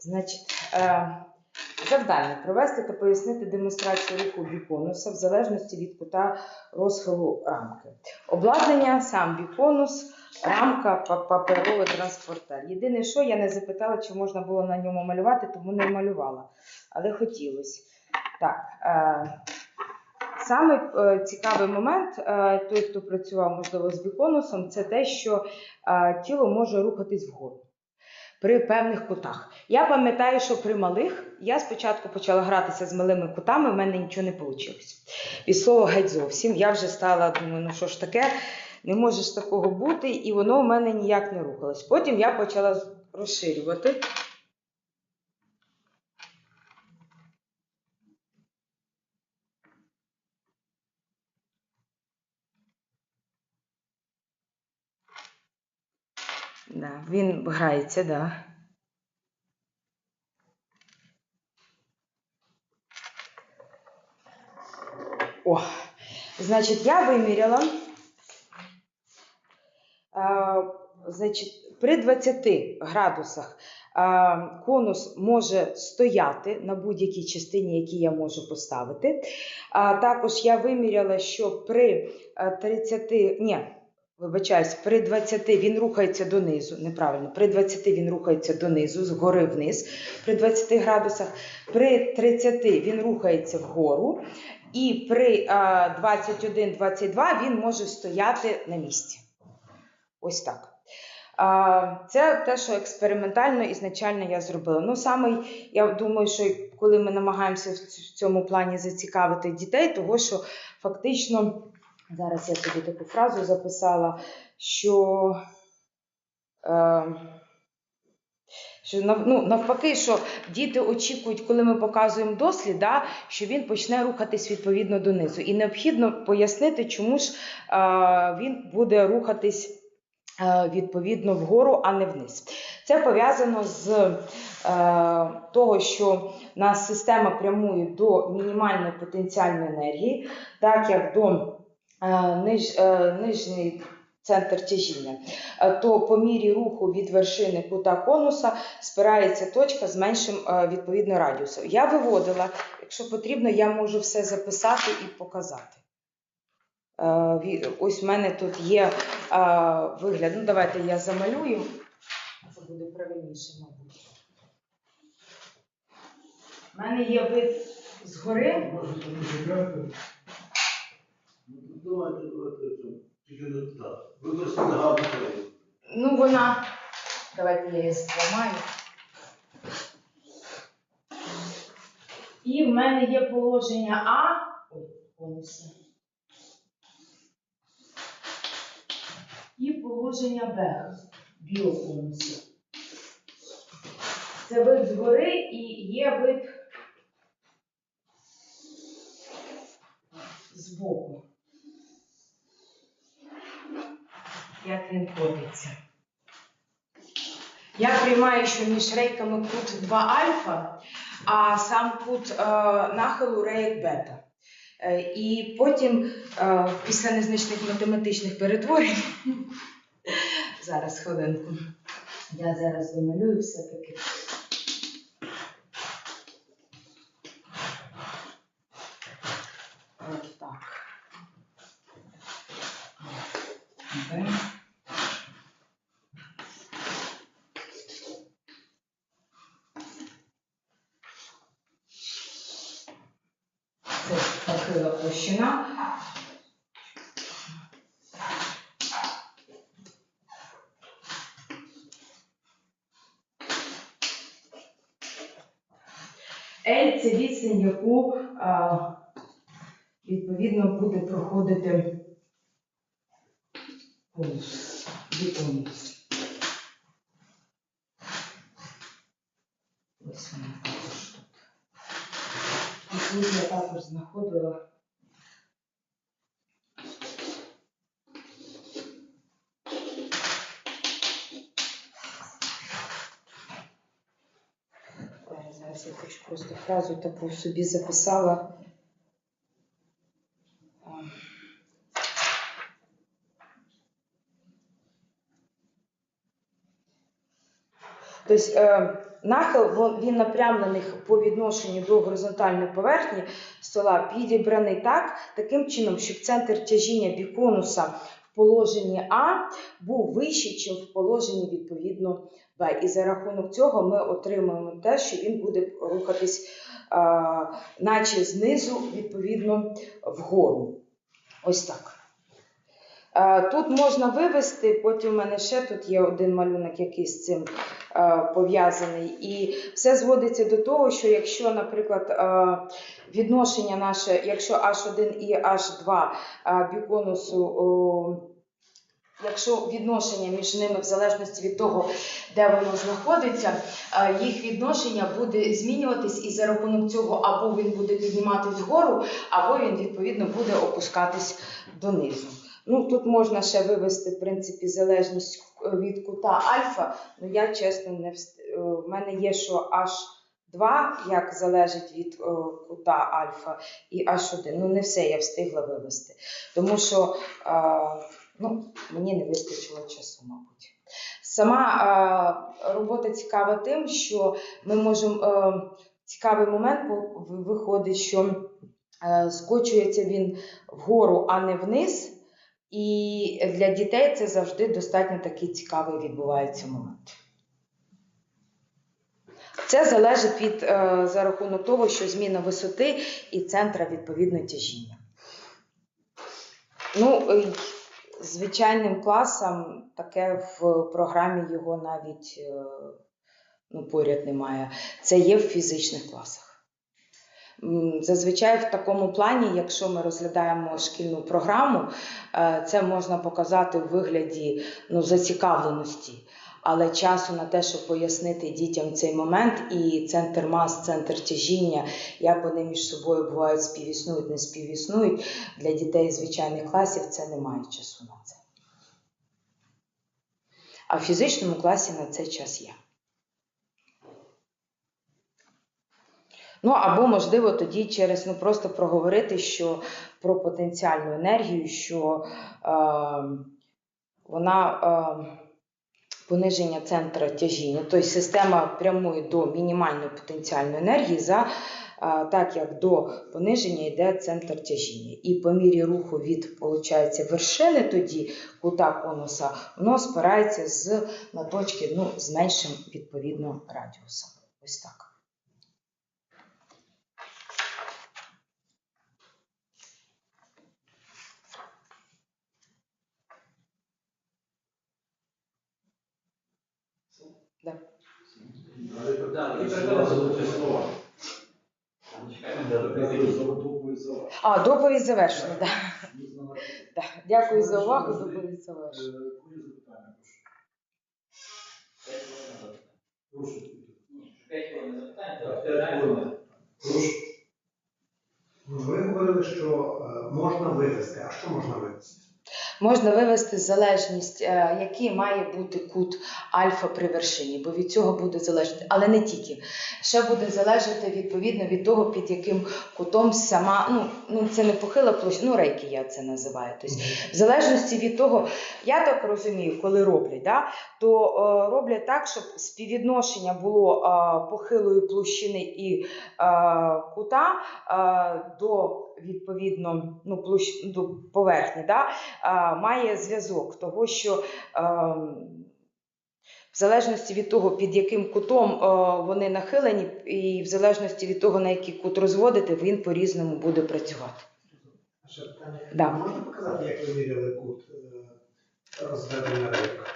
Значить, е, завдання провести та пояснити демонстрацію руху біконуса в залежності від кута розхилу рамки. Обладнання, сам біконус, рамка, паперовий транспортер. Єдине, що я не запитала, чи можна було на ньому малювати, тому не малювала. Але хотілося. Так. Саме цікавий момент, е, той, хто працював, можливо, з біконусом, це те, що е, тіло може рухатись вгору при певних кутах. Я пам'ятаю, що при малих я спочатку почала гратися з малими кутами, в мене нічого не вийшло. Від слова геть зовсім. Я вже стала, думаю, ну що ж таке, не може ж такого бути, і воно в мене ніяк не рухалось. Потім я почала розширювати. Да, він грається, да. О, значить, я виміряла. Е, значить, при 20 градусах е, конус може стояти на будь-якій частині, які я можу поставити. А також я виміряла, що при е, 30, ні, вибачаюсь, при 20 він рухається донизу, неправильно, при 20 він рухається донизу, згори вниз, при 20 градусах, при 30 він рухається вгору, і при 21-22 він може стояти на місці. Ось так. Це те, що експериментально ізначально я зробила. Ну, саме я думаю, що коли ми намагаємося в цьому плані зацікавити дітей, того що фактично, зараз я собі таку фразу записала, що, е, що ну, навпаки, що діти очікують, коли ми показуємо дослід, да, що він почне рухатись відповідно донизу. І необхідно пояснити, чому ж е, він буде рухатись е, відповідно вгору, а не вниз. Це пов'язано з е, того, що нас система прямує до мінімальної потенціальної енергії, так як до ниж, е, нижньої центр тяжіння, Е, то по мірі руху від вершини кута конуса спирається точка з меншим е, відповідно радіусом. Я виводила, якщо потрібно, я можу все записати і показати. Е, Ось в мене тут є е, вигляд. Ну, давайте я замалюю. Це буде правильніше, мабуть. У мене є вид згори. Можете не чекати. Ну, Давайте, давайте, не так. Ви просто нагадуєте. Ну, вона. Давайте я її зламаю. І в мене є положення А. Ой, конуси. І положення Б. Біоконуси. Це вид згори і є вид збоку. Як він котиться. Я приймаю, що між рейками кут 2 альфа, а сам кут е, нахилу рейк бета. Е, і потім, е, після незначних математичних перетворень, зараз хвилинку, я зараз вималюю все-таки. От так. Окей. Це похила площина. L – це відстань, яку відповідно буде проходити конус, біконус. Ось вона також тут. Тут я також знаходила. Ой, Я хочу просто фразу таку собі записала. Тобто е, нахил він напрямлений по відношенню до горизонтальної поверхні стола підібраний так, таким чином, щоб центр тяжіння біконуса в положенні А був вищий, ніж в положенні відповідно. І за рахунок цього ми отримуємо те, що він буде рухатись, наче знизу, відповідно, вгору. Ось так. Тут можна вивести, потім у мене ще тут є один малюнок, який з цим пов'язаний. І все зводиться до того, що якщо, наприклад, відношення наше, якщо H1 і H2 е, біконусу, якщо відношення між ними, в залежності від того, де воно знаходиться, е, їх відношення буде змінюватись, і за рахунок цього або він буде підніматись вгору, або він відповідно буде опускатись донизу. Ну, тут можна ще вивести, в принципі, залежність від кута альфа. Ну, я чесно не вст... е, В мене є, що H2 як залежить від е, кута альфа і H1. Ну, не все я встигла вивести. Тому що е, ну, мені не вистачило часу, мабуть. Сама е, робота цікава тим, що ми можемо. Е, цікавий момент виходить, що е, скочується він вгору, а не вниз. І для дітей це завжди достатньо такий цікавий відбувається момент. Це залежить від е, за рахунок того, що зміна висоти і центра відповідно тяжіння. Ну, звичайним класам таке в програмі його навіть е, ну, поряд немає. Це є в фізичних класах. Зазвичай в такому плані, якщо ми розглядаємо шкільну програму, е, це можна показати в вигляді ну, зацікавленості. Але часу на те, щоб пояснити дітям цей момент, і центр мас, центр тяжіння, як вони між собою бувають співіснують, не співіснують, для дітей звичайних класів це немає часу на це. А в фізичному класі на це час є. Ну або можливо тоді через ну просто проговорити, що про потенціальну енергію, що е, вона е, пониження центра тяжіння, тобто система прямує до мінімальної потенціальної енергії, за, е, так як до пониження йде центр тяжіння. І по мірі руху від виходить, вершини тоді кута конуса, воно спирається з, на точки ну, з меншим відповідно радіусом. Ось так. Да. Далі. А, доповідь завершена. Да. Да. Дякую за увагу. Доповідь завершена. Прошу. П'ять хвилин запитання, Так, п'ять хвилин. Прошу. Ви говорили, що е, можна вивести. А що можна вивести? Можна вивести залежність, е, який має бути кут альфа при вершині, бо від цього буде залежати, але не тільки. Ще буде залежати відповідно від того, під яким кутом сама, ну, ну це не похила площа, ну рейки я це називаю. Тобто, в залежності від того, я так розумію, коли роблять, да, то е, роблять так, щоб співвідношення було е, похилої площини і е, кута е, до відповідно ну, площ, до поверхні, да, має зв'язок того, що. Е, в залежності від того, під яким кутом е, вони нахилені, і в залежності від того, на який кут розводити, він по-різному буде працювати. Да. Можна показати, як ви міряли кут е, розведення рейок?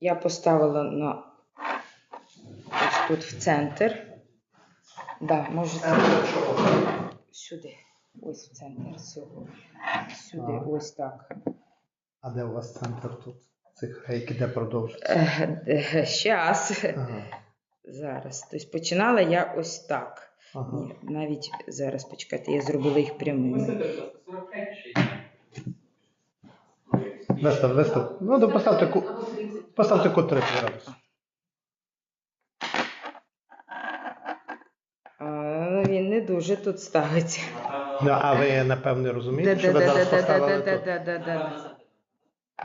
Я поставила на ось тут в центр. Да, можете сюди. Ось в центр цього. Сюди, Ага. ось так. А де у вас центр тут? Цих рейк, де продовжиться? Е, Щас. Ага. Зараз. Тобто починала я ось так. ага. Ні, навіть зараз почекайте, я зробила їх прямими. Виставте, будь ласка, 45 чи 60? Вистав, вистав. Ну, то поставте ку... Поставте кут 30 градусів. А, ну, він не дуже тут ставиться. Ну, а ви, напевне, розумієте, що ви зараз поставили тут?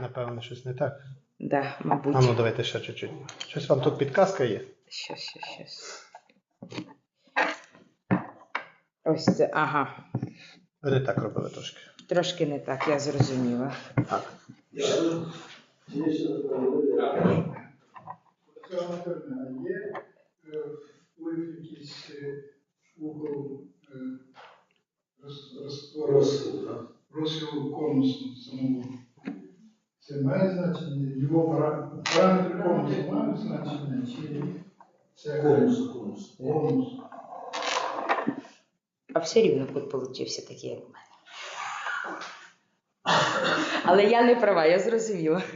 Напевно, щось не так. Да, мабуть. А ну давайте ще чуть-чуть. Щось вам тут підказка є. Щас, щас, щас. Ось це, ага. Ви не так робили трошки. Трошки не так, я зрозуміла. Так. Дякую. Чи є ще запитання? Олександр Анатольовна, а є е, вплив якийсь е, угол е, роз- розтвору, Розсуд, так? Розхилу конусу самого? Це має значення? Його пара- параметри конусу мають значення? Чи це Конус, конус. конус? А все рівно кут получився такий, як в мене. Але я не права, я зрозуміла. Можна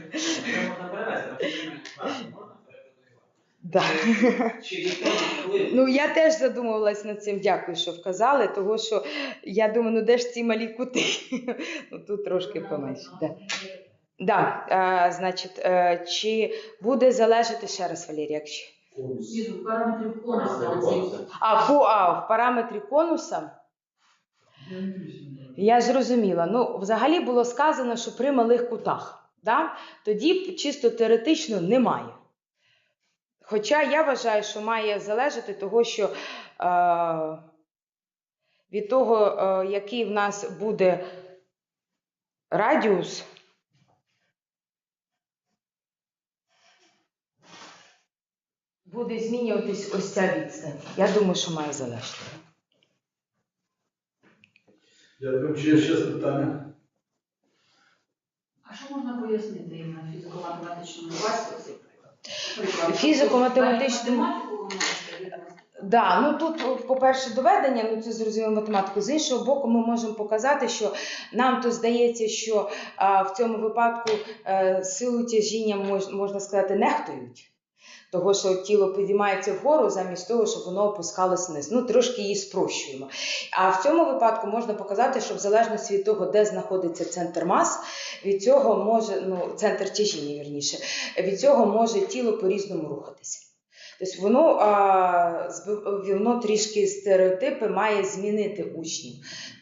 перевести, на фізичну практику можна переконувати. Да. Ну, я теж задумувалась над цим, дякую, що вказали, того що я думаю, ну де ж ці малі кути? ну тут трошки поменше. Да. Да, е, значить, е, чи буде залежати ще раз, Валерій, якщо. Ну, параметрів конуса. А, по, а в параметрі конуса я зрозуміла. Ну, взагалі було сказано, що при малих кутах. Да? Тоді чисто теоретично немає. Хоча я вважаю, що має залежати того, що е, від того, е, який в нас буде радіус. Буде змінюватись ось ця відстань. Я думаю, що має залежати. Дякую. Чи є ще запитання? А що можна пояснити на фізико-математичному класі? Ви можете віднести? Да, ну тут, по-перше, доведення, ну це зрозуміло математику. З іншого боку, ми можемо показати, що нам то здається, що а, в цьому випадку а, силу тяжіння мож, можна сказати нехтують. Того, що тіло підіймається вгору замість того, щоб воно опускалось вниз. Ну, трошки її спрощуємо. А в цьому випадку можна показати, що в залежності від того, де знаходиться центр мас, від цього може, ну, центр тяжіння, вірніше, від цього може тіло по-різному рухатися. Тобто воно, а, воно трішки стереотипи має змінити учнів.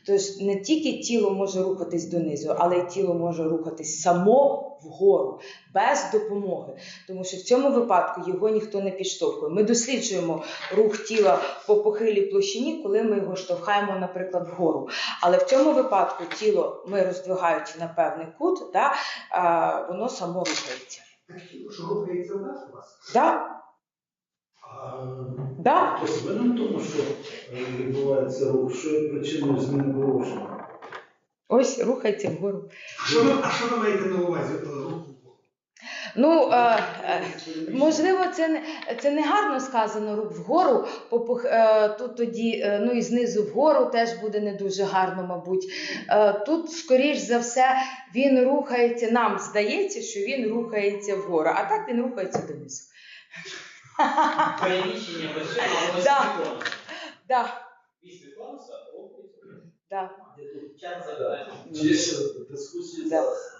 Тобто не тільки тіло може рухатись донизу, але й тіло може рухатись само вгору, без допомоги. Тому що в цьому випадку його ніхто не підштовхує. Ми досліджуємо рух тіла по похилій площині, коли ми його штовхаємо, наприклад, вгору. Але в цьому випадку тіло, ми роздвигаючи на певний кут, да, воно само рухається. Що рухається у нас у вас? Да? Да? Винен тому, що е, відбувається рух, що є причиною зміни положення? Ось рухається вгору. що ви, а що ви маєте на увазі? е? Ну, е, е, можливо, це не, це не гарно сказано рух вгору, по, пох- е, тут тоді, е, ну і знизу вгору теж буде не дуже гарно, мабуть. Е, тут, скоріш за все, він рухається, нам здається, що він рухається вгору, а так він рухається донизу. Переміщення вершин або Да. Да, конуса рухається. да. Час запитання. Чи є ще дискусії Да. зараз?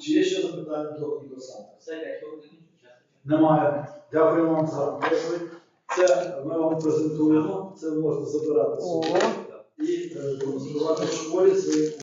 Чи є ще запитання до Нікосана? Все, 5 хвилин час. Немає. Дякую вам за відповідь. Це ми вам презентуємо, це можна забирати О. собі і е, демонструвати в школі своїм